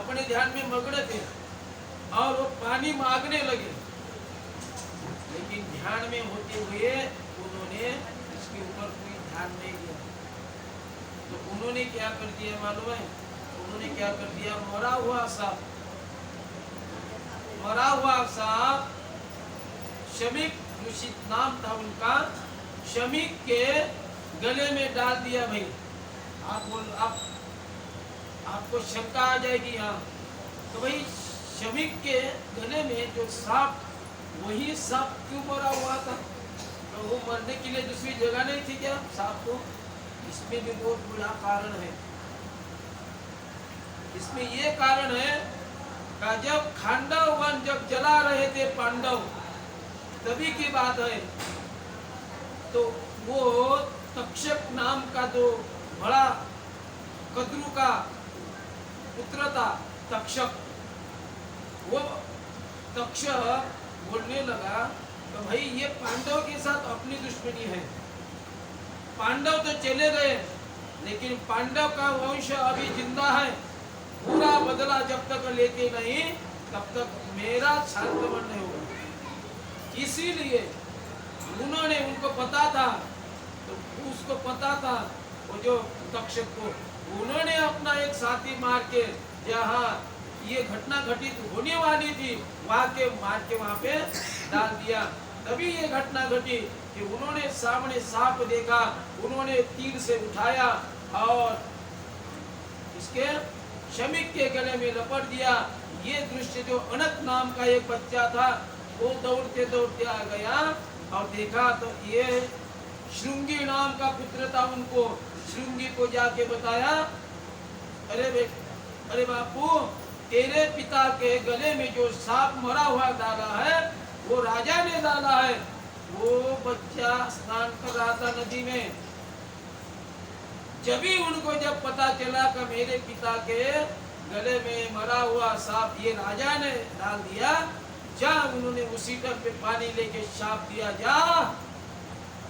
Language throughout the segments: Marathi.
अपने ध्यान में मग्न थे और वो पानी मांगने लगे। लेकिन ध्यान में होते हुए उन्होंने इसके ऊपर कोई ध्यान नहीं दिया। तो उन्होंने क्या कर दिया मालूम है? उन्होंने क्या कर दिया? मरा हुआ सांप मरा हुआ सांप शमीक ऋषि नाम था उनका, शमीक के गले में डाल दिया भाई। आप बोल, आप आपको शंका आ जाएगी यहाँ। तो भाई शमीक के गले में जो सांप, वही सांप क्यों मरा हुआ था? तो वो मरने के लिए दूसरी जगह नहीं थी क्या? सांप को इसमें भी बहुत बड़ा कारण है। इसमें ये कारण है का जब खांडव वन जब जला रहे थे पांडव, तभी की बात है। तो वो तक्षक नाम का जो बड़ा कद्रू का पुत्र था तक्षक। वो तक्ष बोलने लगा तो भाई, ये पांडव के साथ अपनी दुश्मनी है। पांडव तो चले गए, लेकिन पांडव का वंश अभी ज़िंदा है। पूरा बदला जब तक लेके नहीं, तब तक मेरा शांतवन नहीं होगा। इसीलिए उन्होंने उनको पता था तो उसको पता था वो जो तक्षक को उन्होंने अपना एक साथी मार के जहाँ ये घटना घटित होने वाली थी वहाँ के, मार के वहाँ पे डाल दिया। तभी ये घटना घटी कि उन्होंने सामने सांप देखा, उन्होंने तीर से उठाया और इसके शमिक के गले में लपट दिया। ये दृश्य जो अनंत नाम का एक बच्चा था, वो दौड़ते दौड़ते आ गया और देखा तो ये श्रृंगी नाम का पुत्र था उनको। श्रृंगी को जाके बताया, अरे बे, अरे बापू, तेरे पिता के गले में जो सांप मरा हुआ डाला है, वो राजा ने डाला है। वो बच्चा स्नान कर रहा था नदी में। जब ही उनको जब पता चला कि मेरे पिता के गले में मरा हुआ सांप ये राजा ने डाल दिया जा उन्होंने उसी टब पे पानी लेके शाप दिया, जा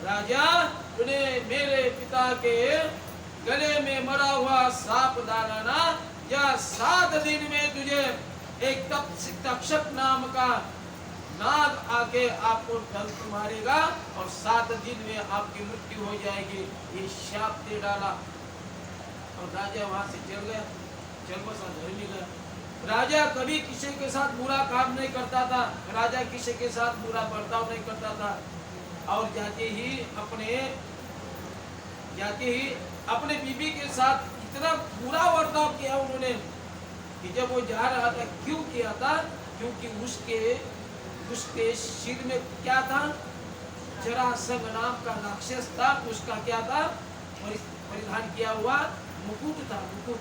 राजा, तूने मेरे पिता के गले में मरा हुआ सांप डाला ना? या सात दिन में तुझे एक तक्षक नाम का नाग आके आपको डंक मारेगा और सात दिन में आपकी मृत्यु हो जाएगी। ये शाप दे डाला। और राजा वहाँ से चल गया। चल बसा घर में गया राजा कभी किसी के साथ बुरा काम नहीं करता था। राजा किसी के साथ बुरा बर्ताव नहीं करता था। और जाते ही अपने, जाते ही अपने बीबी के साथ इतना बुरा बर्ताव किया उन्होंने कि जब वो जा रहा था, क्यों किया था? क्योंकि उसके उसके सिर में क्या था? जरासंग नाम का राक्षस था, उसका क्या था? परिधान किया हुआ मुकुट था, मुकुट।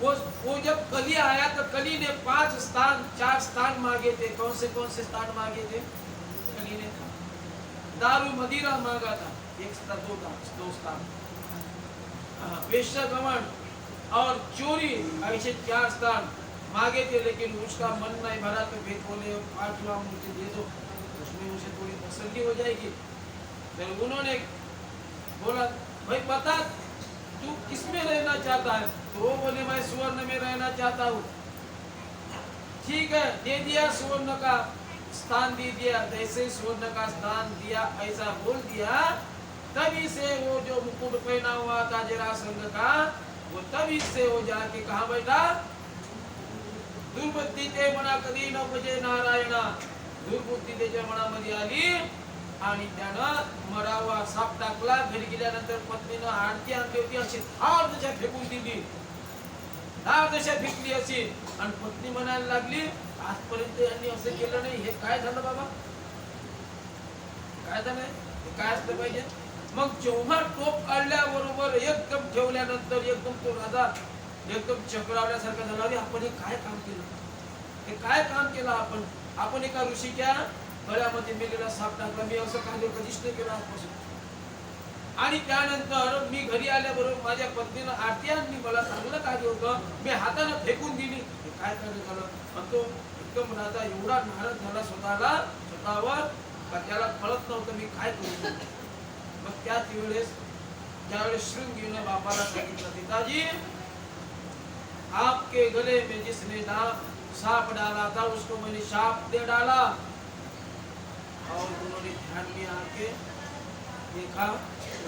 वो वो जब कली आया तो कली ने पाँच स्थान, चार स्थान मांगे थे। कौन से कौन से स्थान मांगे थे? कली ने दारू मदिरा मांगा था एक दो था दो स्थान हाँ, वेश्या गमन और चोरी ऐसे चार स्थान मांगे थे लेकिन उसका मन नहीं भरा तो फिर बोले पांचवा मुझे दे दो उसमें उसे थोड़ी तसल्ली हो जाएगी फिर उन्होंने बोला भाई बता तू किसमें रहना चाहता है तो वो बोले मैं सुवर्ण में रहना चाहता हूँ ठीक है दे दिया सुवर्ण का स्थान दे दिया जैसे स्वर्ण का स्थान दिया ऐसा बोल दिया तभी से वो जो मुकुट पहना हुआ था जरासंध का वो तभी से वो जाके कहा बैठा? दुर्बुद्धी ते मना कधी न भजे नारायण। दुर्बुद्धी त्याच्या मनामध्ये आली आणि त्यानं मरावा साप टाकला घरी गेल्यानंतर पत्नीनं आरती आणली होती अशी धार दशा फेकून दिली. धार दशा फेकली अशी. आणि पत्नी म्हणायला लागली आजपर्यंत यांनी असं केलं नाही. हे काय झालं बाबा? काय झालंय हे काय असलं पाहिजे? मग जेव्हा टोप काढल्याबरोबर एकदम ठेवल्यानंतर एकदम तो राजा एकदम चक्रावल्यासारखा झाला. "अरे, आपण हे काय काम केलं? हे काय काम केलं आपण? आपण एका ऋषीच्या गळ्यामध्ये मेलेला साप टाकला. मी असं कार्य कधीच नाही केलं आजपासून. आणि त्यानंतर मी घरी आल्याबरोबर माझ्या पत्नीनं आरती आणि मला चांगलं कार्य होतं. मी हातानं फेकून दिली. काय कार्य झालं आणि तो इतकं राजा एवढा नाराज झाला स्वतःला स्वतःवर का त्याला कळत नव्हतं मी काय करू? मग त्याच वेळेस त्यावेळेस शृंगीने बापाला सांगितलं पिताजी आपके गले में जिसने नाम साप डाला था उसको मैंने सांप दे डाला। और उन्होंने ध्यान में आके देखा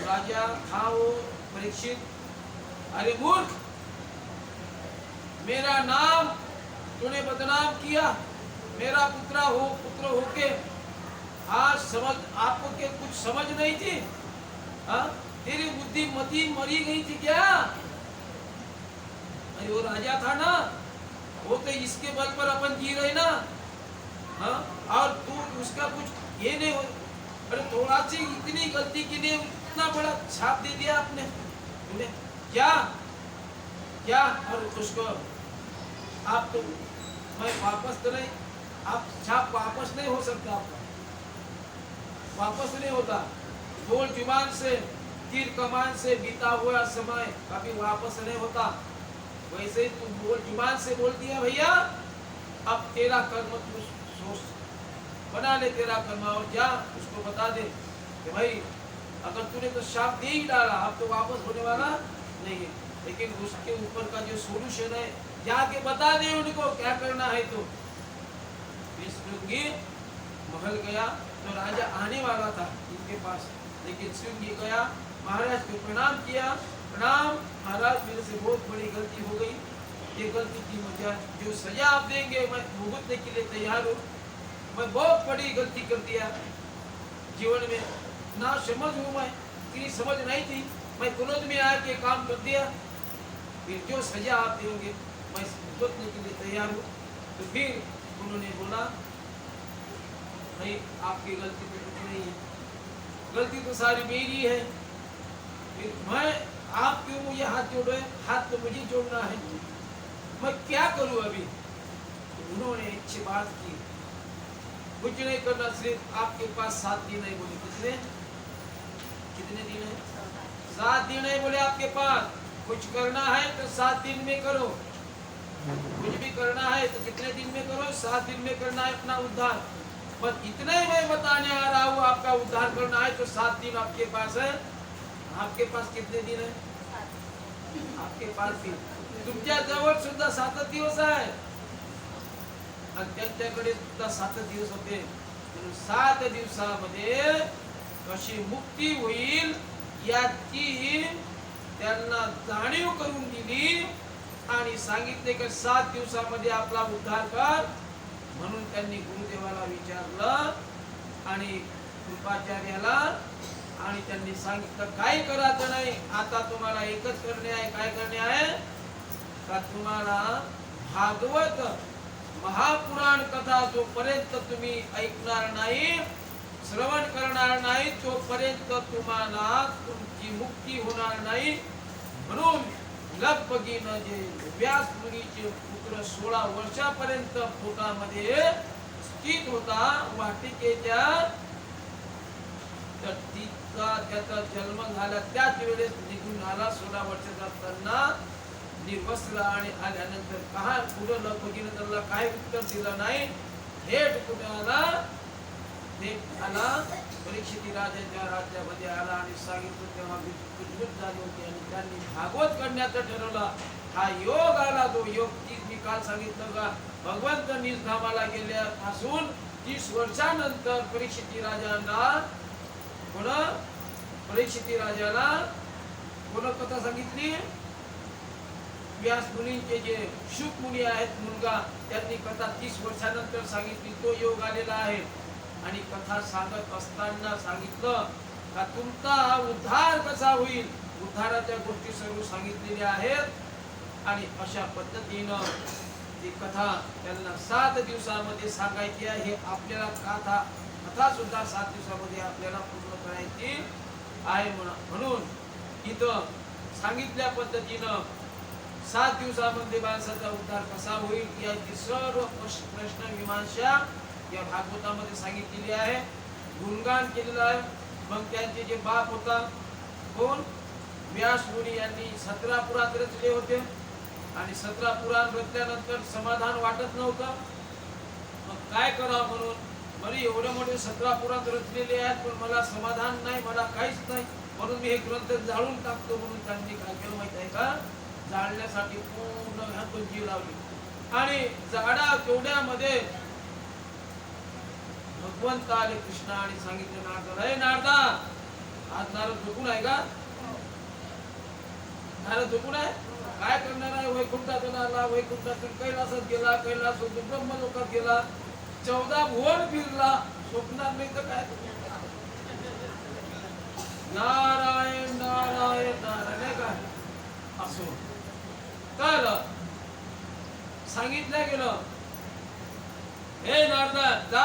राजा था वो परीक्षित? अरे मूर्ख! मेरा नाम, तूने बदनाम किया। मेरा पुत्रा हो, पुत्र होके आज समझ, आपको के कुछ समझ नहीं थी? हाँ? तेरी बुद्धि मती मरी गई थी क्या? अरे वो राजा था ना, वो तो इसके बल पर अपन जी रहे ना। हाँ? और तू उसका कुछ ये नहीं अरे थोड़ा सी इतनी गलती के लिए इतना बड़ा छाप दे दिया आपने। क्या? क्या? और उसको आप तो मैं वापस तो नहीं, आप छाप वापस नहीं हो सकता आपका। वापस नहीं होता। बोल ज़ुबान से, तीर कमान से बीता हुआ समय कभी वापस नहीं होता। वैसे ही तू बोल ज़ुबान से बोल दिया, भैया, अब तेरा कर्म तू सोच, बना ले तेरा कर्म और जा, उसको बता दे कि भाई, अगर तूने तो शाप दे ही डाला, अब तो वापस होने वाला नहीं है। लेकिन उसके ऊपर का जो सोल्यूशन है जाके बता दे उनको क्या करना है तो। विष्णुगी महल गया तो राजा आने वाला था इनके पास। लेकिन सिंह गया, महाराज को प्रणाम किया। प्रणाम, महाराज मेरे से बहुत बड़ी गलती हो गई। ये गलती की मुझे जो सजा आप देंगे, मैं भुगतने के लिए तैयार हूँ। मैं बहुत बड़ी गलती कर दिया। जीवन में ना समझ हूँ मैं, इतनी समझ नहीं थी। मैं क्रोध में आके काम कर दिया। फिर जो सजा आप देंगे मैं भुगतने के लिए तैयार हूँ। तो फिर उन्होंने बोला भाई आपकी गलती तो कुछ नहीं है। गलती तो सारी मेरी है। फिर मैं आप क्यों मुझे हाथ जोड़े? हाथ तो मुझे जोड़ना है। मैं क्या करूँ अभी? तो उन्होंने अच्छी बात की। कुछ नहीं करना सिर्फ़ आपके पास सात दिन है। बोले कितने? कितने दिन है? सात दिन है बोले आपके पास। कुछ करना है तो सात दिन में करो। कुछ भी करना है तो कितने दिन में करो? सात दिन में करना है अपना उद्धार। पर इतना ही मैं बताने आ रहा हूँ आपका उद्धार करना है तो सात दिन आपके पास है। आपके पास कितने दिन है? आपके पास दिन तुमच्या जवळ सुद्धा सात दिवस आहे आणि त्यांच्याकडे सुद्धा सात दिवस होते। म्हणून सात दिवसामध्ये कशी मुक्ती होईल याची त्यांना जाणीव करून दिली. आणि सांगितले की सात दिवसामध्ये आपला उद्धार कर म्हणून त्यांनी गुरुदेवाला विचारलं आणि कृपाचार्याला आणि त्यांनी सांगितलं काय करायचं नाही आता तुम्हाला एकच करणे आहे. काय करणे आहे? का तुम्हाला भागवत महापुराण कथा जोपर्यंत तुम्ही ऐकणार नाही श्रवण करणार नाही तोपर्यंत तुम्हाला तुमची मुक्ती होणार नाही. म्हणून लगबगीनं जे व्यास मुनीचे पुत्र सोळा वर्षापर्यंत पोटामध्ये स्थित होता. वाटिकेच्या तर तिचा त्याचा जन्म झाला. त्याच वेळेस निघून आला. सोळा वर्षाचा असताना निर्वसला आणि आल्यानंतर काय पुढं लगबगीनं त्याला काय उत्तर दिलं नाही. थेट कुठे आला. थेट आला. परीक्षिती राजाच्या राज्यामध्ये आला आणि सांगितलं तेव्हा विद्युत झाली होती आणि त्यांनी भागवत करण्याचं ठरवलं. हा योग आला तो योग. तीच मी काल सांगितलं का भगवंत निजधामाला गेल्यापासून तीस वर्षानंतर परीक्षिती राजांना कोण? परीक्षिती राजाला कोण कथा सांगितली? व्यास मुनींचे जे शुक मुनी आहेत मुलगा त्यांनी कथा तीस वर्षानंतर सांगितली. तो योग आलेला आहे. आणि कथा सांगत असताना सांगितलं का तुमचा उद्धार कसा होईल? उद्धाराच्या गोष्टी सर्व सांगितलेल्या आहेत. आणि अशा पद्धतीनं ती कथा त्यांना सात दिवसामध्ये सांगायची आहे. हे आपल्याला कथा कथा सुद्धा सात दिवसामध्ये आपल्याला पूर्ण करायची आहे म्हणा- म्हणून इथं सांगितल्या पद्धतीनं सात दिवसामध्ये माणसाचा उद्धार कसा होईल याची सर्व प्रश्न मीमांसा या भागवतामध्ये सांगितलेली आहे. गुणगान केलेलं आहे. मग त्यांचे जे बाप होता कोण? व्यास मुनी यांनी सतरा पुरात रचले होते. आणि सतरा पुराण रचल्यानंतर समाधान वाटत नव्हतं. मग काय करावं म्हणून? बरे एवढे मोठे सतरा पुरात रचलेले आहेत पण मला समाधान नाही मला काहीच नाही. म्हणून मी हे ग्रंथ जाळून टाकतो म्हणून त्यांनी काय केलं माहीत आहे का? जाळण्यासाठी पूर्ण ह्यातून जीव लावली. आणि झाडा तेवढ्यामध्ये भगवंत आले कृष्णा आणि सांगितले नारदा अरे नारदा आज नारद झोपून आहे का? नारद झोपून आहे? काय करणार आहे? वैकुंठातून आला वैकुंठातून कैलासात गेला कैलासातून ब्रह्मलोकात गेला. चौदा भुवन फिरला. स्वप्नात नाही तर काय? नारायण नारायण नारायण काय असो. काय सांगितलं गेलं. हे नारदा जा.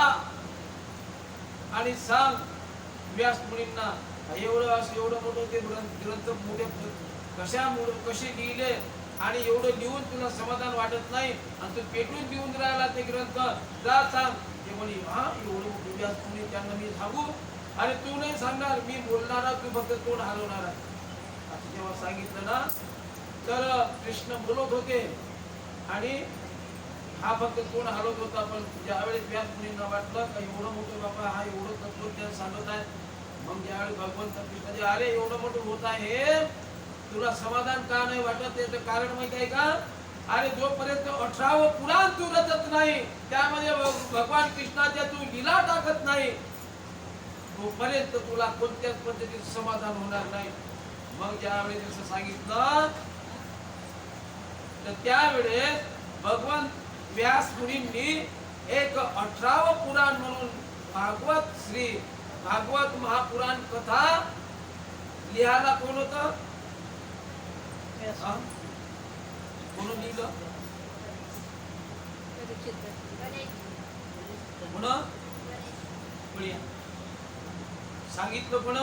आणि सांग व्यास मुलींना एवढं असं एवढं मोठं ते ग्रंथ ग्रंथ मोठे कशामुळं कसे लिहिले आणि एवढं लिहून तुला समाधान वाटत नाही? आणि तू पेटून लिहून राहिला ते ग्रंथ? जा सांग. ते म्हणे हा एवढं व्यास मुनी त्यांना मी सांगू? आणि तू नाही सांगणार. मी बोलणारा तू फक्त तोंड हलवणार असं जेव्हा सांगितलं ना तर कृष्ण बोलत होते. आणि हा फक्त तोंड हलवत होता पण ज्यावेळेस व्यास मुलींना वाटलं का एवढं मोठं बाबा हा एवढं तत्वज्ञान सांगत आहे मग ज्यावेळेस भगवंत कृष्ण अरे एवढं मोठं होत आहे तुला समाधान का नाही वाटत? त्याचं कारण माहीत आहे का? अरे जोपर्यंत अठरावं पुराण तू रचत नाही त्यामध्ये भगवान कृष्णाच्या तू लिला टाकत नाही तोपर्यंत तुला कोणत्याच पद्धतीचं समाधान होणार नाही. मग ज्यावेळेस जसं सांगितलं तर त्यावेळेस भगवान व्यास मुनींनी एक अठरावं पुराण म्हणून भागवत श्री भागवत महापुराण कथा लिहायला कोण होतं? कोण लिहिलं सांगितलं कोण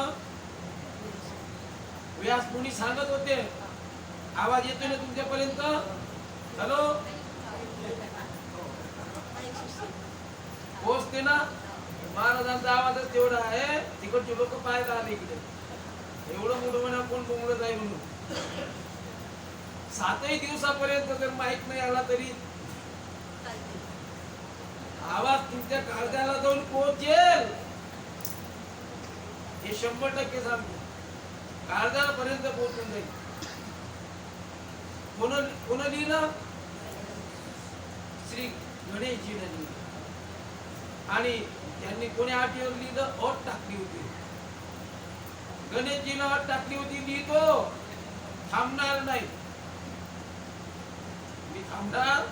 व्यास मुनी सांगत होते आवाज येतोय ना? तुमच्यापर्यंत हॅलो पोचते ना महाराजांचा आवाजच तेवढा आहे तिकडचे लोक पाहायला आले इकडे एवढं मोठं म्हणा कोण बोंगळत आहे म्हणून सातही दिवसापर्यंत जर माहीत नाही आला तरी आवाज तुमच्या काळजाला जाऊन पोहोचेल. हे शंभर टक्के सांगतो काळजापर्यंत पोहोचून जाईल. कोण कोण लिहिलं? श्री गणेशजीने लिहिलं. आणि त्यांनी कोणी आठवर लिहिलं? अट टाकली होती. गणेशजीनं अट टाकली होती लिहितो. थांबणार नाही. थांबणार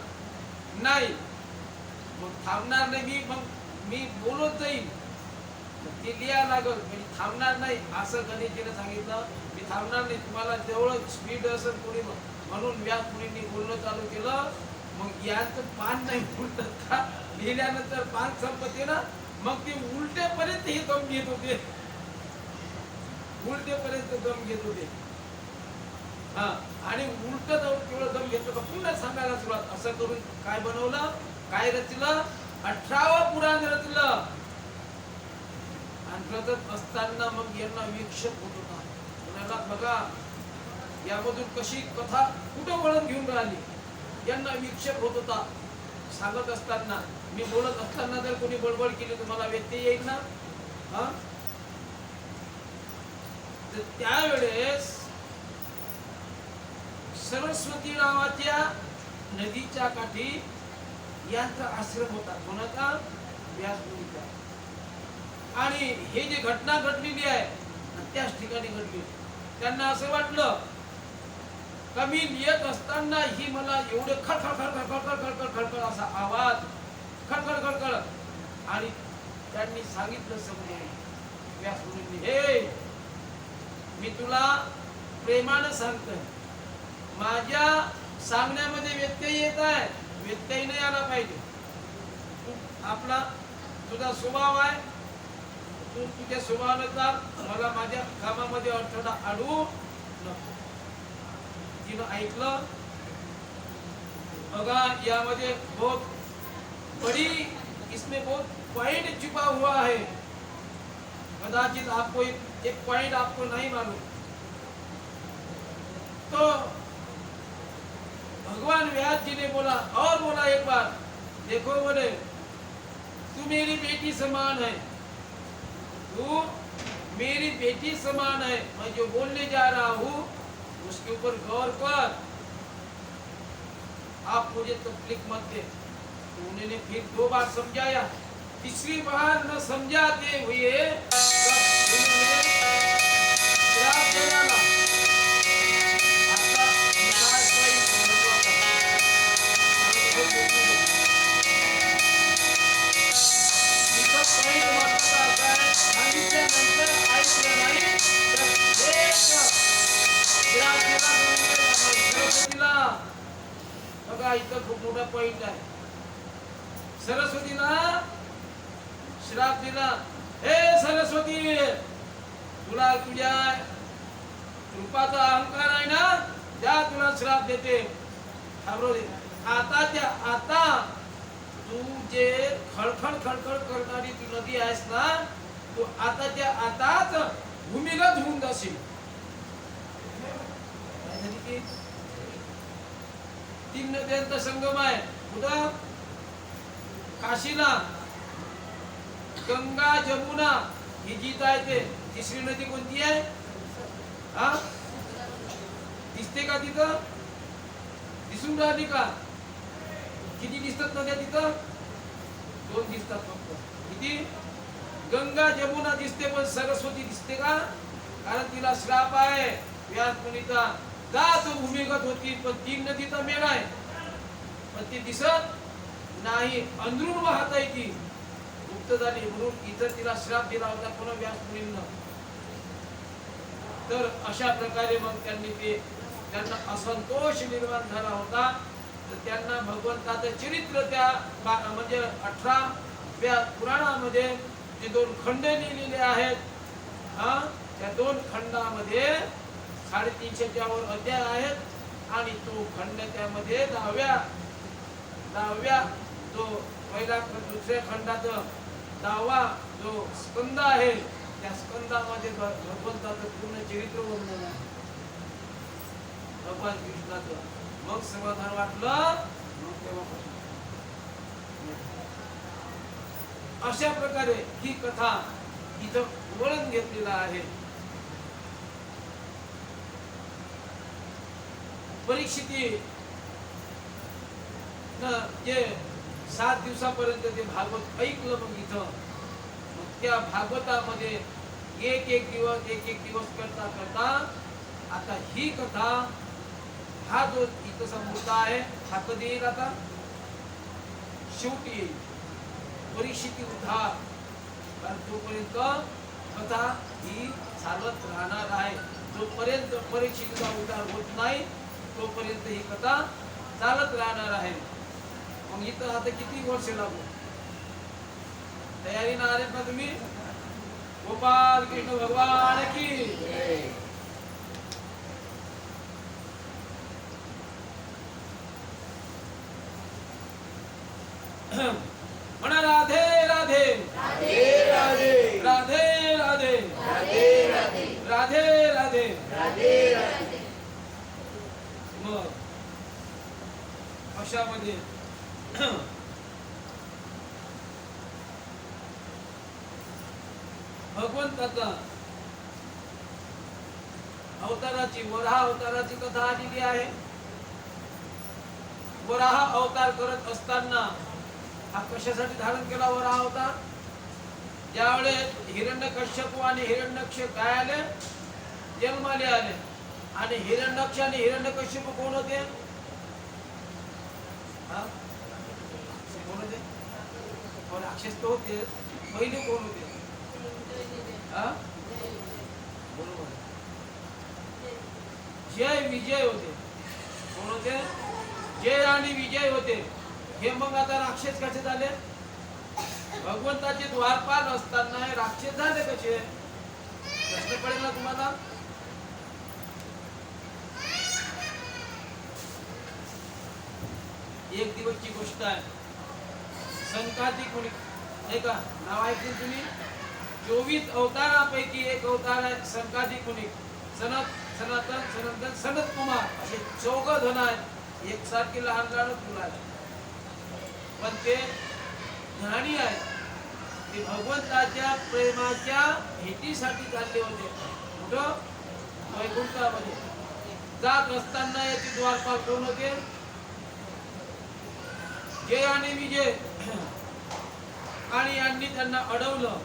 नाही. मग थांबणार नाही मी मग मी बोलत जाईल ते लिहा लागल म्हणजे थांबणार नाही. असं गणेशजीने सांगितलं मी थांबणार नाही. तुम्हाला जेवढं स्पीड असेल कोणी म्हणून व्यास मुलींनी बोलणं चालू केलं. मग यांचं पान नाही उलटत का? लिहिल्यानंतर पान संपते ना? मग ते उलटेपर्यंत हे दम घेत होते. उलटेपर्यंत दम घेत होते. हा आणि उलट जाऊन केवळ दम घेतलं का? पुन्हा सांगायला सुरुवात. असं करून काय बनवलं? काय रचलं? अठरावं पुराण रचलं. आणि रचत असताना मग यांना विक्षेप होत होता. म्हणाला बघा यामधून कशी कथा कुठं वळण घेऊन राहिली? यांना विक्षेप होत होता. सांगत असताना मी बोलत असताना जर कोणी बडबड केली तुम्हाला व्यत्यय येईल ना? हा? तर त्यावेळेस सरस्वती नावाच्या नदीच्या काठी यांचा आश्रम होता. कोणाचा? व्यासमुनीचा आणि हे जे घटना घडलेली आहे त्याच ठिकाणी घडली. त्यांना असं वाटलं का मी असताना ही मला एवढे खडखड खडखड खडखड खडखड खडखड असा आवाज खडखड खडखड आणि त्यांनी सांगितलं समजून व्यासमुनींनी हे मी तुला प्रेमानं सांगतोय. माझ्या सांगण्यामध्ये व्यत्यय येत आहे. व्यत्यय नाही आला पाहिजे. तू आपला तुझा स्वभाव आहे. तू तुझ्या स्वभावानुसार मला माझ्या कामामध्ये अडथळा आणू नको. तिनं ऐकलं. बघा यामध्ये बहुत बड़ी इसमें बहुत पॉइंट छुपा हुआ है. कदाचित आपको एक एक पॉइंट आपको नहीं मालूम. तो भगवान व्यास जी ने बोला, और बोला एक बार, देखो बोले, तू मेरी बेटी समान है। तू मेरी बेटी समान है, मैं जो बोलने जा रहा हूँ, उसके ऊपर गौर कर। आप मुझे तकलीफ़ मत दे। तो उन्होंने फिर दो बार समझाया। तीसरी बार न समझाते हुए बघा इथं खूप मोठा पॉइंट आहे. सरस्वतीला श्राप दिला हे सरस्वती तुला तुझ्या रूपाचा अहंकार आहे ना त्या तुला श्राप देते. आता त्या आता तू जे खळखळ खळखळ करणारी ती नदी आहेस ना तो आता त्या आताच भूमिगत होऊन जाशील. तीन नद्यांचा संगम आहे. कुठं काशीला गंगा जमुना ही जी आहे ते. तिसरी नदी कोणती आहे? हा? दिसते का तिथं? दिसून राहिली का? किती दिसतात नद्या तिथं? दोन दिसतात फक्त. किती? गंगा जमुना दिसते पण सरस्वती दिसते का? कारण तिला श्राप आहे. व्यास मुनीचा दास भूमिगत होती पण तीन नदीचा मेळ आहे. पण ती दिसत नाही. अंधरून वाहत आहे ती. गुप्त झाली म्हणून इतर तिला श्राप दिला होता पुन्हा व्यास मुनींना. तर अशा प्रकारे मग त्यांनी ते त्यांना असंतोष निर्माण झाला होता. तर त्यांना भगवंताचं चरित्र त्या म्हणजे अठरा पुराणामध्ये जे दोन खंड लिहिलेले आहेत हा त्या दोन खंडामध्ये साडेतीनशेच्या वर अध्याय आहेत आणि तो खंड त्यामध्ये दहाव्या दहाव्या जो पहिला दुसऱ्या खंडाचा दहावा जो स्कंद आहे त्या स्कंदामध्ये भगवंताचं पूर्ण चरित्र वर्णन आहे. भगवान कृष्णाचं. मग समाधान वाटलं? मग तेव्हा अशा प्रकारे ही कथा इथं वळण घेतलेला आहे. परीक्षिती जे सात दिवसापर्यंत ते भागवत ऐकलं मग इथं मग त्या भागवतामध्ये एक एक दिवस एक एक दिवस करता करता आता ही कथा हा जो इथं मुद्दा आहे हा कधी येईल आता? शेवटी येईल. परिस्थिती उद्धार. कारण तोपर्यंत कथा ही चालत राहणार आहे. जोपर्यंत परिस्थितीचा उद्धार होत नाही तोपर्यंत ही कथा चालत राहणार आहे. मग इथं आता किती वर्ष लागू? तयारी ना आले ना तुम्ही? गोपाल कृष्ण भगवान की Ahem. मग अशामध्ये भगवंताचा अवताराची वराह अवताराची कथा आलेली आहे. वराह अवतार करत असताना हा कशासाठी धारण केला वराह अवतार? ज्यावेळेस हिरण्य कश्यप आणि हिरण्यक्ष काय आले? जन्माले आले. आणि हिरण्यक्ष आणि हिरण्यकश्यप कोण होते? कोण होते? कोण? राक्षस तर होते. पहिले कोण होते? बरोबर. जय विजय होते. कोण होते? जय आणि विजय होते. हे मग आता राक्षस कसे झाले? भगवंताचे द्वारपाल असताना हे राक्षस झाले कसे? प्रश्न पडेल ना तुम्हाला? एक दिवसची गोष्ट आहे. संकातिक कोणी नाही का? नाव ऐकून तुम्ही? चोवीस अवतारापैकी एक अवतार आहे संकातिक कुणी. सनत सनातन सनातन सनत कुमार असे चौघ जण आहेत. एकसारखे लहान लहान मुलं आहेत. पण ते ज्ञानी आहेत. ते भगवंताच्या प्रेमाच्या भेटीसाठी चालले होते. कुठं? वैकुंठामध्ये. जात असताना याचे द्वारपाल कोण होते जय आणि विजय आणि यांनी त्यांना अडवलं.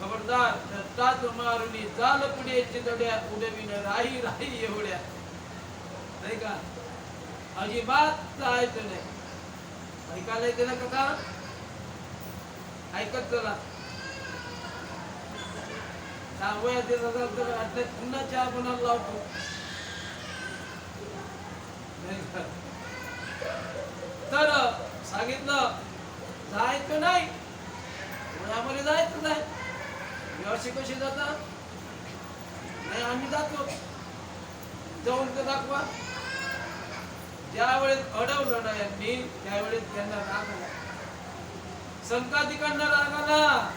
खबरदार दत्तात मारुनी चाल पुढे चितड्या उडविन राही राही एवढ्या. नाही का? अजिबात जायचं नाही. ऐकायला येते ना कथा? ऐकत चला. सांगूया ते पुन्हा चहा बनायला लावतो. नाही का? तर सांगितलं जायचं नाही. पुण्यामध्ये जायचं नाही. व्यवस्थित कशी जाता? नाही आम्ही जातो. जाऊन तर दाखवा. ज्यावेळेस अडवलं ना यांनी त्यावेळेस त्यांना राग आला संकाधिकांना राग आला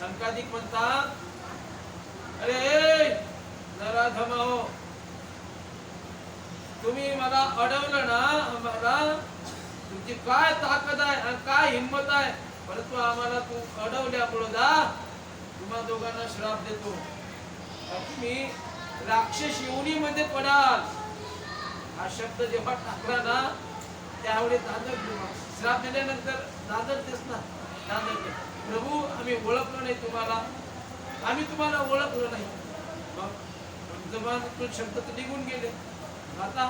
संकाधिक म्हणतात अरे जरा धमाओ तुम्ही मला अडवलं ना आम्हाला तुमची काय ताकद आहे आणि काय हिंमत आहे परंतु आम्हाला तू अडवल्यामुळं जा. तुम्हा दोघांना श्राप देतो. तुम्ही राक्षस योनीमध्ये पडाल. हा शब्द जेव्हा टाकला ना त्यावेळी दादर श्राप दिल्यानंतर दादरतेच ना दादरते प्रभू आम्ही ओळखलो नाही तुम्हाला. आम्ही तुम्हाला ओळखलो नाही. मग शब्द तर निघून गेले. आता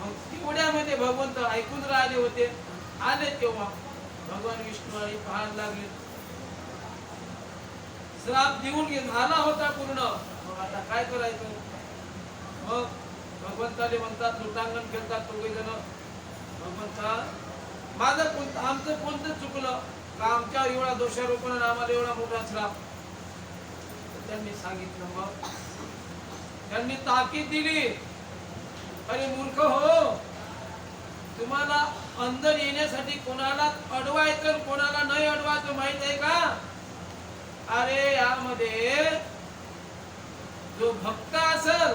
मग तेवढ्यामध्ये भगवंत ऐकून राहिले होते. आले तेव्हा भगवान विष्णू आई पाहायला लागले. श्राप देऊन घे झाला होता पूर्ण. मग आता काय करायचं? मग भगवंताले म्हणतात लुटांगण खेळतात दोघे जण भगवंता माझं कोणतं आमचं कोणतं चुकलं? का आमच्या एवढा दोषारोपण आणि आम्हाला एवढा मोठा श्राप? त्यांनी सांगितलं मग त्यांनी ताकीद दिली. अरे मूर्ख हो. तुम्हाला अंदर येण्यासाठी कोणाला अडवायचं कोणाला नाही अडवायचं माहीत आहे का? अरे यामध्ये जो भक्त असल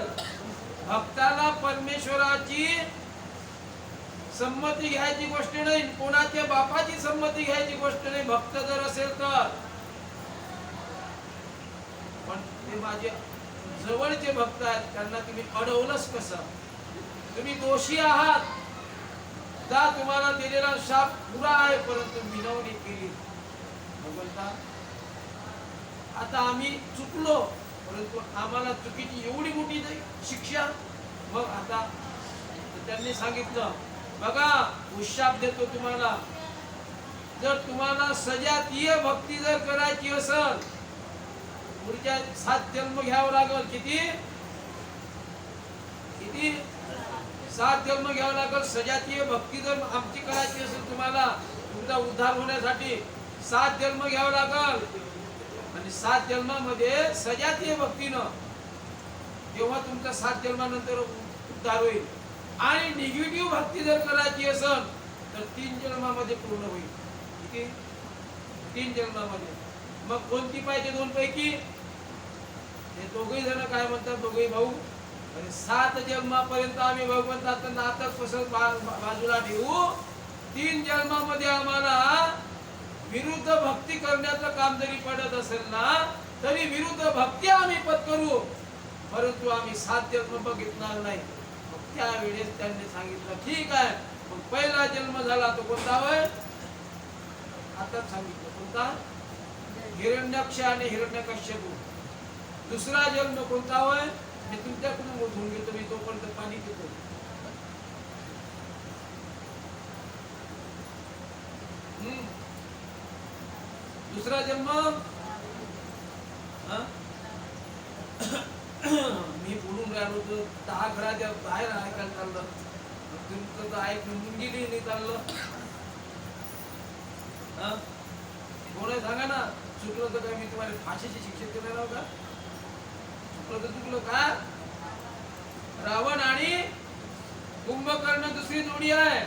भक्ताला परमेश्वराची संमती घ्यायची गोष्ट नाही कोणाच्या बापाची संमती घ्यायची गोष्ट नाही भक्त जर असेल तर. पण ते माझे जवळचे भक्त आहेत त्यांना तुम्ही अडवलंच कसं? तुम्ही दोषी आहात. जा तुम्हाला दिलेला शाप पुरा आहे परंतु मिनवणी केली. भगवंता आता आम्ही चुकलो परंतु आम्हाला चुकीची एवढी मोठी नाही शिक्षा. मग आता त्यांनी सांगितलं बघा उशाप देतो तुम्हाला. जर तुम्हाला सजातीय भक्ती जर करायची असेल पुढच्या सात जन्म घ्यावं लागल. किती? किती? सात जन्म घ्यावं लागल सजातीय भक्ती जर आमची करायची असेल तुम्हाला तुमचा उद्धार होण्यासाठी सात जन्म घ्यावं लागल. आणि सात जन्मामध्ये सजातीय भक्तीनं तेव्हा तुमचा सात जन्मानंतर उद्धार होईल आणि निगेटिव्ह भक्ती जर करायची असेल तर तीन जन्मामध्ये पूर्ण होईल. किती? तीन जन्मामध्ये. मग कोणती पाहिजे दोन पैकी? हे दोघही जण काय म्हणतात? दोघही भाऊ? आणि सात जन्मापर्यंत आम्ही भगवंताचं नातक पसंत बाजूला ठेवू तीन जन्मामध्ये आम्हाला विरुद्ध भक्ती करण्याचं काम जरी पडत असेल ना तरी विरुद्ध भक्ती आम्ही पत्करू परंतु आम्ही सात जन्म बघितणार नाही. मग त्यावेळेस त्यांनी सांगितलं ठीक आहे. मग पहिला जन्म झाला तो कोणता वय? आताच सांगितलं कोणता? हिरण्यक्ष आणि हिरण्यकश्यपू. दुसरा जन्म कोणता वय? होय मी तुमच्याकडून मोजून घेतो मी तोपर्यंत पाणी देतो हम्म. दुसरा जन्म हा? मी बोलून राहिलो होतो दहा घराच्या बाहेर ऐकायला चाललं मग तुमचं तर ऐकून मुंगिली नाही चाललं हा? कोण सांगा ना चुकलं तर काय मी तुम्हाला फाशीची शिक्षा देणार आहो चुकलं का रावण आणि कुंभकर्ण दुसरी जोडी आहे.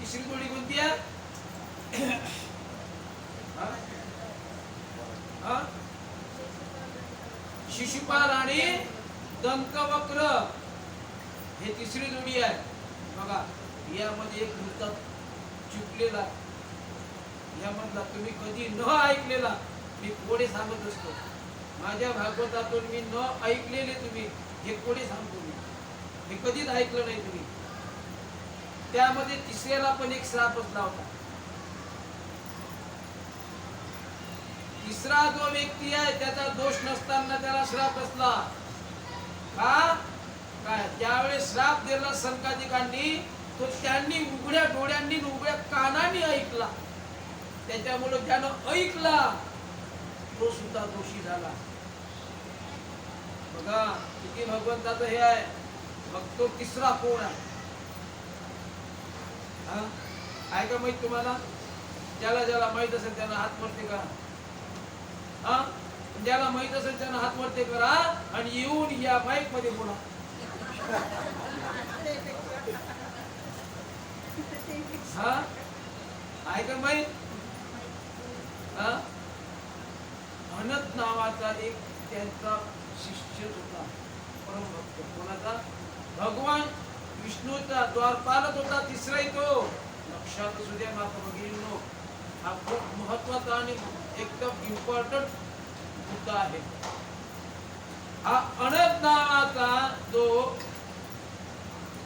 तिसरी जोडी कोणती आहे? शिशुपाल आणि दंतवक्र हे तिसरी जोडी आहे. बघा यामध्ये एक मुद्दा चुकलेला. यामधला तुम्ही कधी न ऐकलेला मी कोडे सांगत असतो. माझ्या भागवतातून मी न ऐकलेले तुम्ही हे कोणी सांगतो मी हे कधीच ऐकलं नाही तुम्ही. त्यामध्ये तिसऱ्याला पण एक श्रापच लावता तिसरा जो व्यक्ती आहे त्याचा दोष नसताना त्याला श्राप असला का? काय त्यावेळेस श्राप दिला संकाधिकांनी तो त्यांनी उघड्या डोळ्यांनी उघड्या कानाने ऐकला. त्याच्यामुळे त्यानं ऐकला. तो सुद्धा दोषी झाला. बघा किती भगवंताचं हे आहे. मग तो तिसरा कोण आहे? हा? आहे का माहीत तुम्हाला? ज्याला ज्याला माहीत असेल त्यांना हात वरती करा. हा? ज्याला माहीत असेल त्यांना हात वरती करा आणि येऊन या बाईकमध्ये बोला. हा? आहे का माहीत? हा? म्हणत नावाचा एक त्यांचा शिष्य होता परमभक्त कोणाचा भगवान विष्णूचा द्वारपालच होता तिसरा तो. लक्षात असू द्या माता भगिनींनो हा खूप महत्त्वाचा आणि एकदम इम्पॉर्टंट मुद्दा आहे. हा अनंत नावाचा जो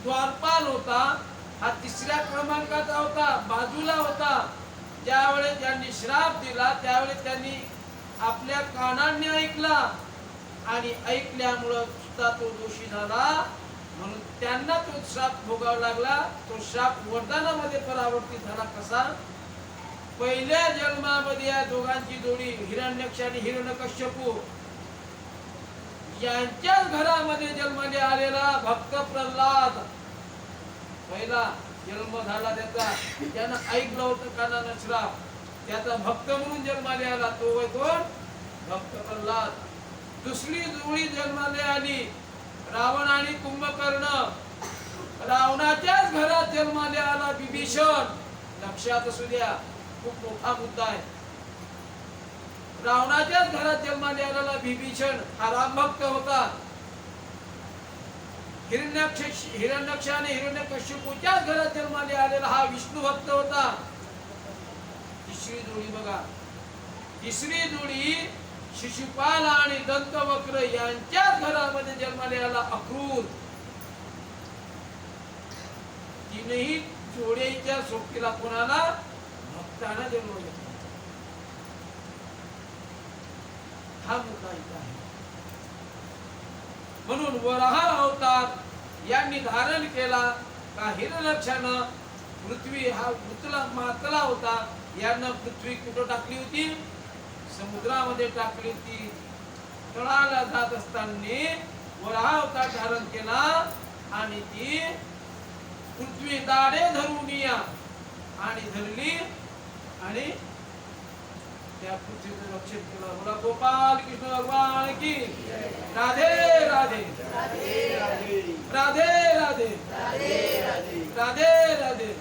द्वारपाल होता हा तिसऱ्या क्रमांकाचा होता बाजूला होता. ज्यावेळेस त्यांनी श्राप दिला त्यावेळेस त्यांनी आपल्या कानांनी ऐकला. आणि ऐकल्यामुळं सुद्धा तो दोषी झाला. म्हणून त्यांना तो श्राप भोगावा लागला. तो श्राप वरदानामध्ये परावर्तित झाला कसा? पहिल्या जन्मामध्ये या दोघांची जोडी हिरण्यक्ष आणि हिरण्यकश्यपू यांच्याच घरामध्ये जन्माला आलेला भक्त प्रल्हाद. पहिला जन्म झाला त्याचा. त्यानं ऐकलं होतं कानानं श्राप. त्याचा भक्त म्हणून जन्माने आला तो वय कोण? भक्त प्रल्हाद. दुसरी जोडी जन्माने आली. रावण आणि कुंभकर्ण. रावणाच्याच घरात जन्माने आला विभीषण. लक्षात असू द्या खूप मोठा मुद्दा आहे. रावणाच्याच घरात जन्माने आलेला विभीषण हा रामभक्त होता. हिरण्यक्ष हिरण्यक्ष आणि हिरण्यकश्यपूच्याच घरात जन्माने आलेला हा विष्णू भक्त होता. तिसरी जोडी बघा. तिसरी जोडी शिशुपाल आणि दंतवक्र यांच्याच घरामध्ये जन्माला आला अक्रूर. तिनेही जोड्यांच्या सोबतीला कोणाला? भक्ताना जन्म घेतला हा मुद्दा इथं आहे. म्हणून वराहा अवतार यांनी धारण केला का हिरलक्षानं पृथ्वी हा मृतला मातला होता. यानं पृथ्वी कुठं टाकली होती? समुद्रामध्ये टाकली ती. तळाला जात असताना वरावता धारण केला आणि ती पृथ्वी दाडे धरून या. आणि धरली आणि त्या पृथ्वीचं रक्षण केलं. बोला गोपाल कृष्ण भगवान की राधे. राधे राधे. राधे राधे. राधे राधे.